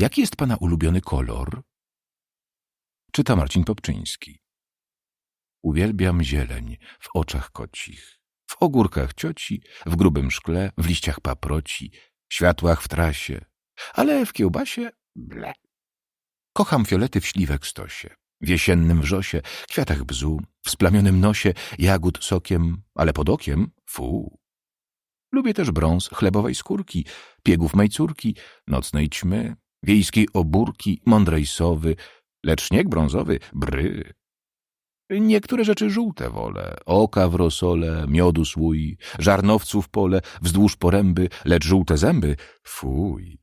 Jaki jest pana ulubiony kolor? Czyta Marcin Popczyński. Uwielbiam zieleń w oczach kocich, w ogórkach cioci, w grubym szkle, w liściach paproci, światłach w trasie, ale w kiełbasie ble. Kocham fiolety w śliwek stosie, w jesiennym wrzosie, kwiatach bzu, w splamionym nosie, jagód sokiem, ale pod okiem fu. Lubię też brąz chlebowej skórki, piegów mej córki, nocnej ćmy, wiejskiej obórki, mądrej sowy, lecz śnieg brązowy bry. Niektóre rzeczy żółte wolę, oka w rosole, miodu słój, żarnowców pole, wzdłuż poręby, lecz żółte zęby fuj.